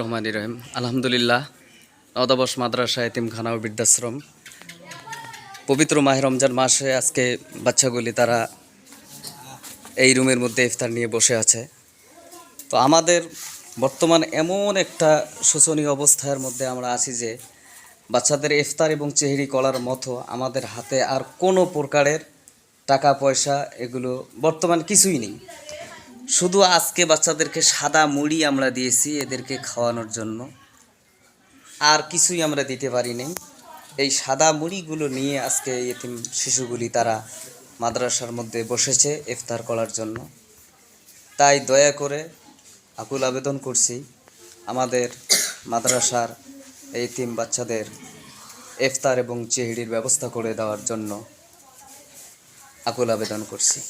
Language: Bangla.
রহমান রহিম। আলহামদুলিল্লাহ নদাবস মাদ্রাসা এতিমখানা ও বৃদ্ধাশ্রম। পবিত্র মাহে রমজান মাসে আজকে বাচ্চাগুলি তারা এই রুমের মধ্যে ইফতার নিয়ে বসে আছে। তো আমাদের বর্তমান এমন একটা শোচনীয় অবস্থার মধ্যে আমরা আছি যে, বাচ্চাদের ইফতার এবং চেহারি করার মতো আমাদের হাতে আর কোনো প্রকারের টাকা পয়সা এগুলো বর্তমান কিছুই নেই। শুধু আজকে বাচ্চাদেরকে সাদা মুড়ি আমরা দিয়েছি এদেরকে খাওয়ানোর জন্য। আর কিছুই আমরা দিতে পারি পারিনি। এই সাদা মুড়িগুলো নিয়ে আজকে এতিম শিশুগুলি তারা মাদ্রাসার মধ্যে বসেছে ইফতার করার জন্য। তাই দয়া করে আকুল আবেদন করছি আমাদের মাদ্রাসার এই তিন বাচ্চাদের ইফতার এবং চেহারির ব্যবস্থা করে দেওয়ার জন্য আকুল আবেদন করছি।